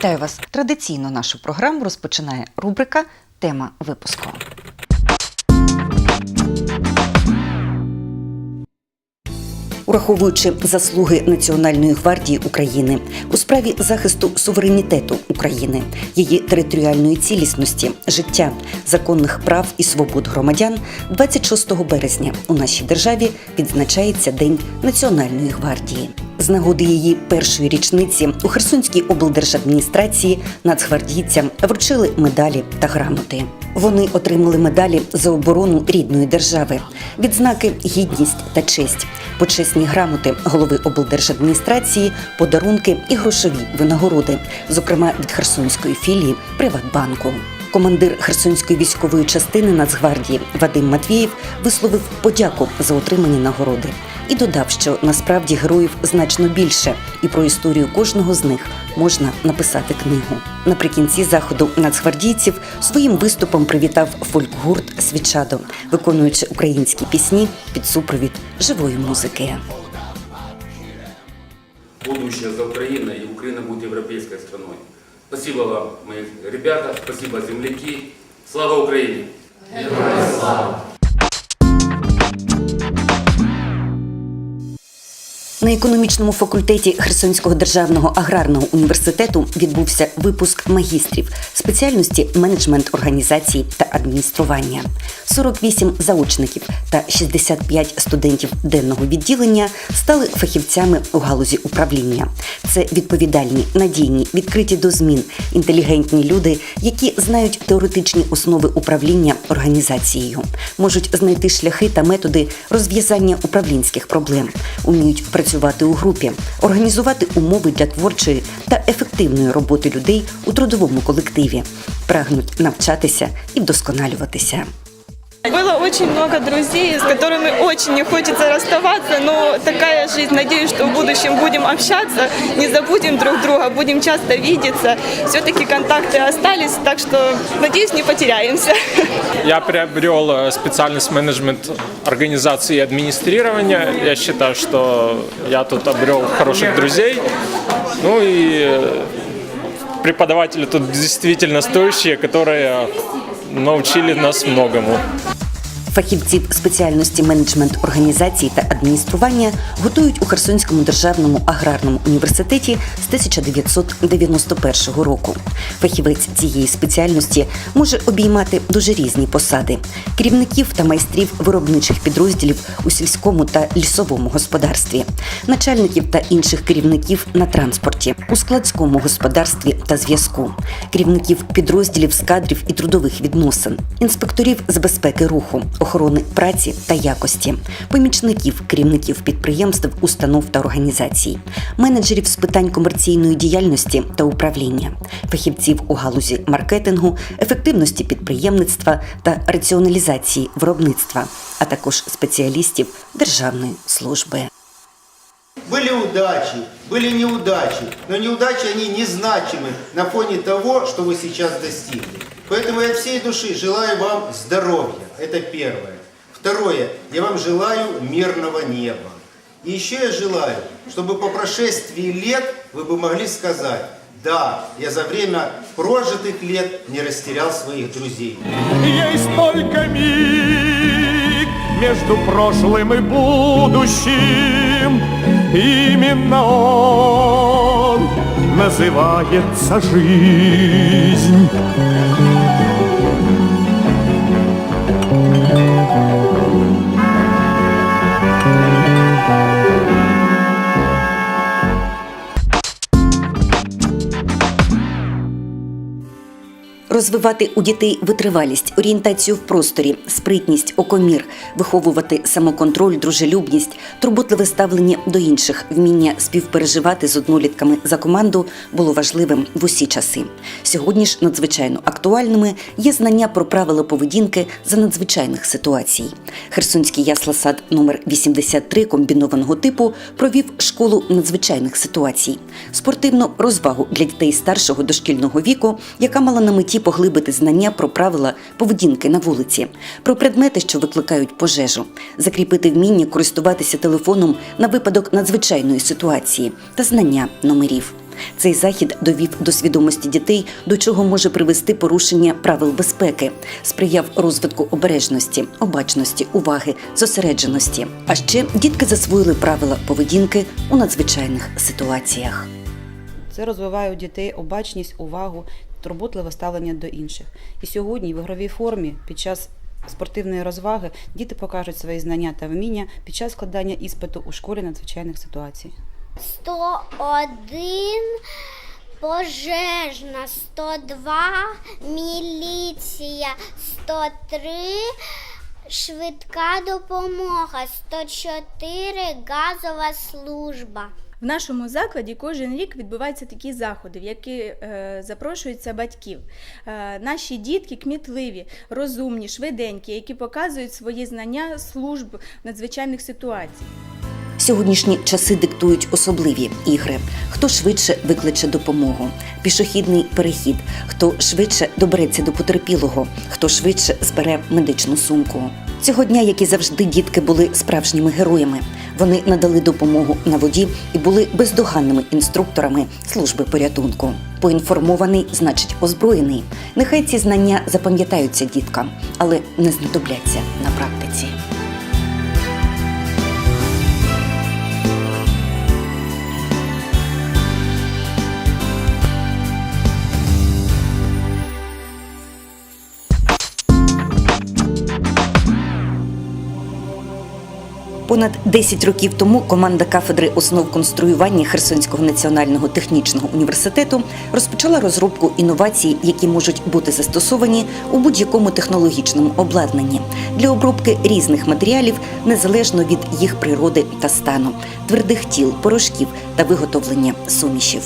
Вітаю вас! Традиційно нашу програму розпочинає рубрика Тема випуску. Ураховуючи заслуги Національної гвардії України у справі захисту суверенітету України, її територіальної цілісності, життя, законних прав і свобод громадян, 26 березня у нашій державі відзначається День Національної гвардії. З нагоди її першої річниці у Херсонській облдержадміністрації нацгвардійцям вручили медалі та грамоти. Вони отримали медалі за оборону рідної держави, відзнаки гідність та честь, почесні грамоти голови облдержадміністрації, подарунки і грошові винагороди, зокрема від Херсонської філії Приватбанку. Командир Херсонської військової частини Нацгвардії Вадим Матвієв висловив подяку за отримані нагороди і додав, що насправді героїв значно більше, і про історію кожного з них можна написати книгу. Наприкінці заходу нацгвардійців своїм виступом привітав фольк-гурт Свічадо, виконуючи українські пісні під супровід живої музики. будущее за Украиной, и Украина будет европейской страной. Спасибо вам, мои ребята, спасибо, земляки. Слава Украине! На економічному факультеті Херсонського державного аграрного університету відбувся випуск магістрів спеціальності менеджмент організацій та адміністрування. 48 заочників та 65 студентів денного відділення стали фахівцями у галузі управління. Це відповідальні, надійні, відкриті до змін, інтелігентні люди, які знають теоретичні основи управління організацією, можуть знайти шляхи та методи розв'язання управлінських проблем, уміють працювати у групі, організувати умови для творчої та ефективної роботи людей у трудовому колективі, прагнуть навчатися і вдосконалюватися. Было очень много друзей, с которыми очень не хочется расставаться, но такая жизнь. Надеюсь, что в будущем будем общаться, не забудем друг друга, будем часто видеться. Все-таки контакты остались, так что, надеюсь, не потеряемся. Я приобрел э, специальность менеджмент организации и администрирования. Я считаю, что я тут обрел хороших друзей. Ну и э, преподаватели тут действительно стоящие, которые научили нас многому. Фахівців спеціальності менеджмент організації та адміністрування готують у Херсонському державному аграрному університеті з 1991 року. Фахівець цієї спеціальності може обіймати дуже різні посади: керівників та майстрів виробничих підрозділів у сільському та лісовому господарстві, начальників та інших керівників на транспорті, у складському господарстві та зв'язку, керівників підрозділів з кадрів і трудових відносин, інспекторів з безпеки руху, охорони праці та якості, помічників керівників підприємств, установ та організацій, менеджерів з питань комерційної діяльності та управління, фахівців у галузі маркетингу, ефективності підприємництва та раціоналізації виробництва, а також спеціалістів державної служби. Были удачи, были неудачи, но неудачи они незначимы на фоне того, что вы сейчас достигли. Поэтому я от всей души желаю вам здоровья, Это первое. Второе, я вам желаю мирного неба. И еще я желаю, чтобы по прошествии лет вы бы могли сказать, да, я за время прожитых лет не растерял своих друзей. Есть только миг между прошлым и будущим. Именно он называется жизнь. Розвивати у дітей витривалість, орієнтацію в просторі, спритність, окомір, виховувати самоконтроль, дружелюбність, турботливе ставлення до інших, вміння співпереживати з однолітками за команду було важливим в усі часи. Сьогодні ж надзвичайно актуальними є знання про правила поведінки за надзвичайних ситуацій. Херсонський ясласад номер 83 комбінованого типу провів школу надзвичайних ситуацій, спортивну розвагу для дітей старшого дошкільного віку, яка мала на меті поглибити знання про правила поведінки на вулиці, про предмети, що викликають пожежу, закріпити вміння користуватися телефоном на випадок надзвичайної ситуації та знання номерів. Цей захід довів до свідомості дітей, до чого може привести порушення правил безпеки, сприяв розвитку обережності, обачності, уваги, зосередженості. А ще дітки засвоїли правила поведінки у надзвичайних ситуаціях. Це розвиває у дітей обачність, увагу, турботливе ставлення до інших. І сьогодні в ігровій формі під час спортивної розваги діти покажуть свої знання та вміння під час складання іспиту у школі надзвичайних ситуацій. 101 пожежна, 102 міліція, 103 швидка допомога, 104 газова служба. В нашому закладі кожен рік відбуваються такі заходи, в які е, запрошуються батьків. Е, наші дітки кмітливі, розумні, швиденькі, які показують свої знання служб надзвичайних ситуацій. Сьогоднішні часи диктують особливі ігри. Хто швидше викличе допомогу, пішохідний перехід, хто швидше добереться до потерпілого, хто швидше збере медичну сумку. Цього дня, як і завжди, дітки були справжніми героями. Вони надали допомогу на воді і були бездоганними інструкторами служби порятунку. Поінформований, значить озброєний. Нехай ці знання запам'ятаються діткам, але не знадобляться на практиці. Понад 10 років тому команда кафедри основ конструювання Херсонського національного технічного університету розпочала розробку інновацій, які можуть бути застосовані у будь-якому технологічному обладнанні для обробки різних матеріалів незалежно від їх природи та стану, твердих тіл, порошків та виготовлення сумішів.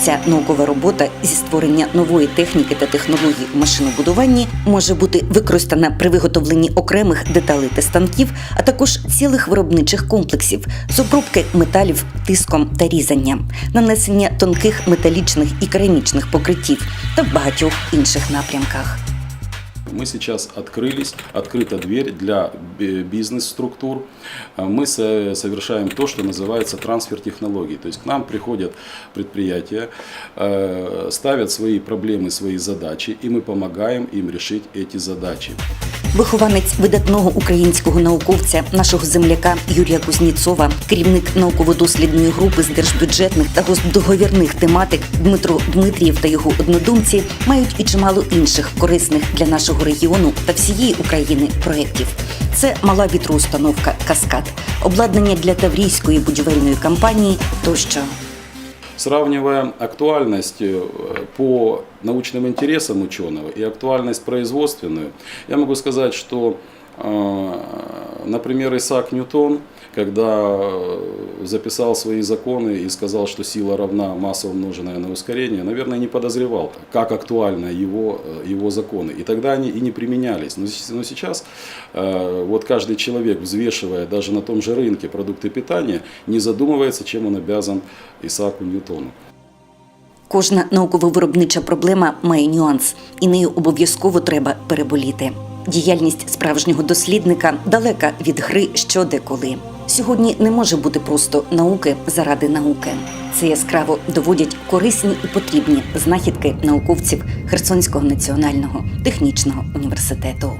Ця наукова робота зі створення нової техніки та технологій у машинобудуванні може бути використана при виготовленні окремих деталей та станків, а також цілих виробничих комплексів з обробки металів тиском та різанням, нанесення тонких металічних і керамічних покриттів та в багатьох інших напрямках. Мы сейчас открылись, открыта дверь для би- бизнес-структур. А Мы со- совершаем то, что называется трансфер технологий. То есть к нам приходят предприятия, э, ставят свои проблемы, свои задачи, и мы помогаем им решить эти задачи. Вихованець видатного українського науковця, нашого земляка Юрія Кузніцова, керівник науково-дослідної групи з держбюджетних та госдоговірних тематик Дмитро Дмитрієв та його однодумці мають і чимало інших корисних для нашого регіону та всієї України проєктів. Це мала вітроустановка Каскад, обладнання для Таврійської будівельної компанії тощо. Сравнивая актуальность э, по научным интересам ученого и актуальность производственную, я могу сказать, что, э, например, Исаак Ньютон, когда э, записал свои законы и сказал, что сила равна масса умноженная на ускорение, наверное, не подозревал, как актуальны его, э, его законы. И тогда они и не применялись. Но с- но сейчас э, вот каждый человек, взвешивая даже на том же рынке продукты питания, не задумывается, чем он обязан Исааку Ньютону. Кожна науково-виробнича проблема має нюанс, і нею обов'язково треба переболіти. Діяльність справжнього дослідника далека від гри що де коли. Сьогодні не може бути просто науки заради науки. Це яскраво доводять корисні і потрібні знахідки науковців Херсонського національного технічного університету.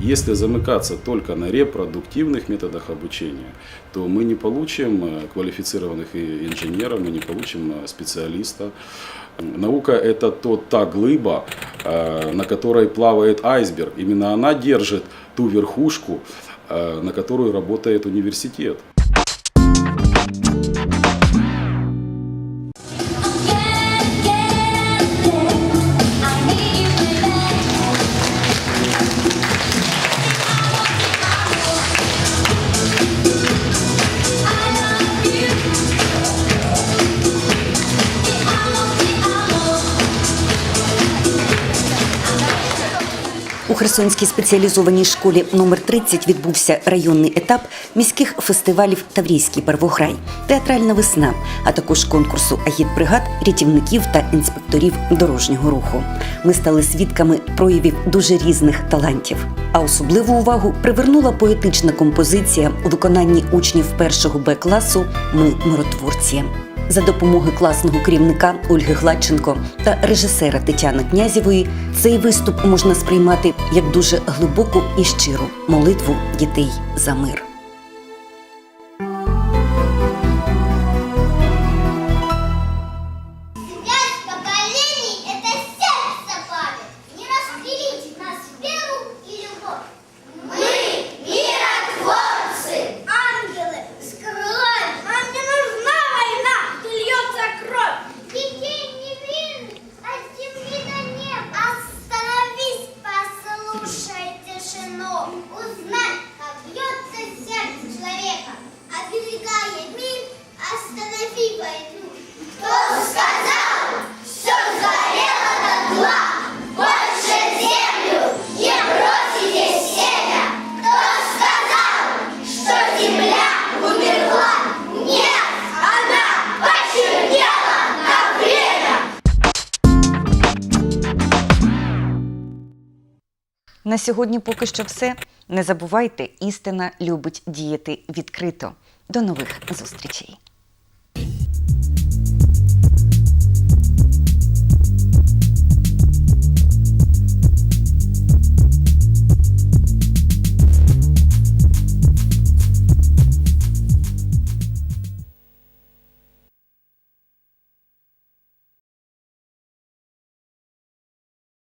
Если замыкаться только на репродуктивных методах обучения, то мы не получим э, квалифицированных и- инженеров, мы не получим э, специалиста. Наука – это то, та глыба, э, на которой плавает айсберг. Именно она держит ту верхушку, э, на которую работает университет. Херсонській спеціалізованій школі номер 30 відбувся районний етап міських фестивалів Таврійський первограй, театральна весна, а також конкурсу агітбригад, рятівників та інспекторів дорожнього руху. Ми стали свідками проявів дуже різних талантів. А особливу увагу привернула поетична композиція у виконанні учнів першого Б класу Ми миротворці. За допомогою класного керівника Ольги Гладченко та режисера Тетяни Князєвої цей виступ можна сприймати як дуже глибоку і щиру молитву дітей за мир. На сьогодні поки що все. Не забувайте, істина любить діяти відкрито. До нових зустрічей!